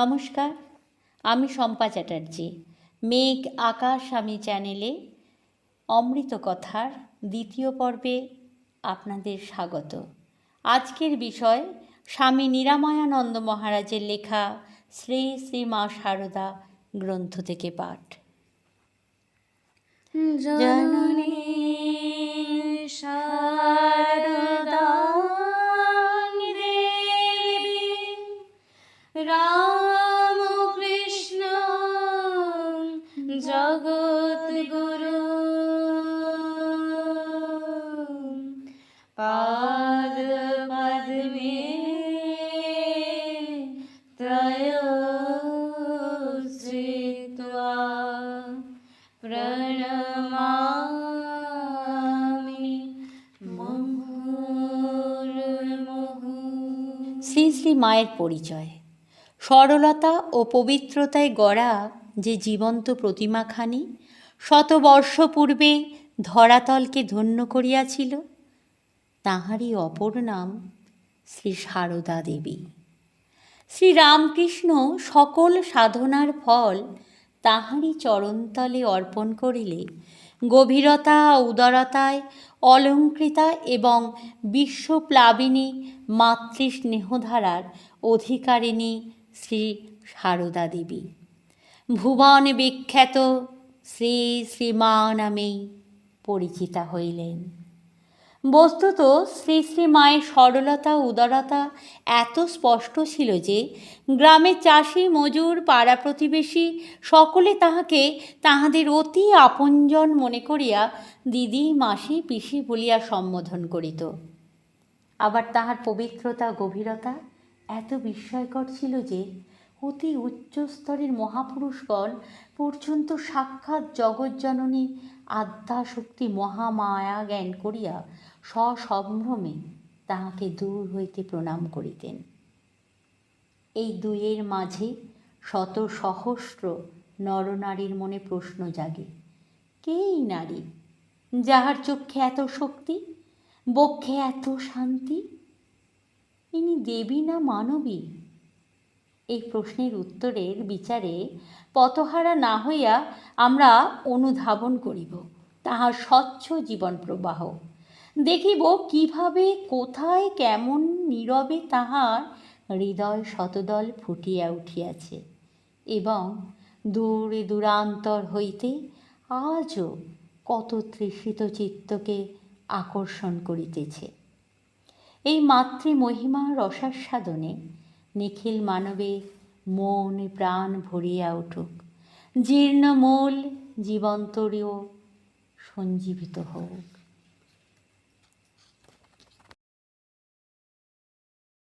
নমস্কার, আমি শম্পা চ্যাটার্জি। মেঘ আকাশ আমি চ্যানেলে অমৃত কথার দ্বিতীয় পর্বে আপনাদের স্বাগত। আজকের বিষয় স্বামী নিরাময়ানন্দ মহারাজের লেখা শ্রী শ্রী মা শারদা গ্রন্থ থেকে পাঠ। জননী শ্রী শ্রী মায়ের পরিচয়। সরলতা ও পবিত্রতায় গড়া যে জীবন্ত প্রতিমাখানি শতবর্ষ পূর্বে ধরাতলকে ধন্য করিয়াছিল, তাহারই অপর নাম শ্রী সারদা দেবী। শ্রীরামকৃষ্ণ সকল সাধনার ফল তাহারই চরণতলে অর্পণ করিলে গভীরতা, উদারতায়, অলঙ্কৃতা এবং বিশ্বপ্লাবিনী মাতৃস্নেহধারার অধিকারিণী শ্রী সারদা দেবী। ভুবন বিখ্যাত শ্রী শ্রীমা নামেই পরিচিতা হইলেন। বস্তুত শ্রী শ্রী মায়ের সরলতা, উদারতা এত স্পষ্ট ছিল যে গ্রামের চাষি, মজুর, পাড়া প্রতিবেশী সকলে তাহাকে তাহাদের অতি আপনজন মনে করিয়া দিদি, মাসি, পিসি বলিয়া সম্বোধন করিত। আবার তাহার পবিত্রতা, গভীরতা এত বিস্ময়কর ছিল যে, অতি উচ্চস্তরের মহাপুরুষগণ পর্যন্ত সাক্ষাৎ জগজ্জননী আদ্যাশক্তি মহামায়া জ্ঞান করিয়া সসম্ভ্রমে তাহাকে দূর হইতে প্রণাম করিতেন। এই দুইয়ের মাঝে শত সহস্র নরনারীর মনে প্রশ্ন জাগে কে এই নারী? যাহার চক্ষে এত শক্তি, বক্ষে এত শান্তি? ইনি দেবী না মানবী? এই প্রশ্নের উত্তরের বিচারে পথহারা না হইয়া আমরা অনুধাবন করিব, তাহার স্বচ্ছ জীবন প্রবাহ। দেখিব কীভাবে, কোথায়, কেমন নীরবে তাহার হৃদয় শতদল ফুটিয়া উঠিয়াছে এবং দূরে দূরান্তর হইতে আজও কত তৃষিত চিত্তকে আকর্ষণ করিতেছে। এই মাতৃমহিমা রসাস্বাদনে নিখিল মানবে মন প্রাণ ভরিয়া উঠুক। জীর্ণ মূল জীবন্তরীয় সঞ্জীবিত হোক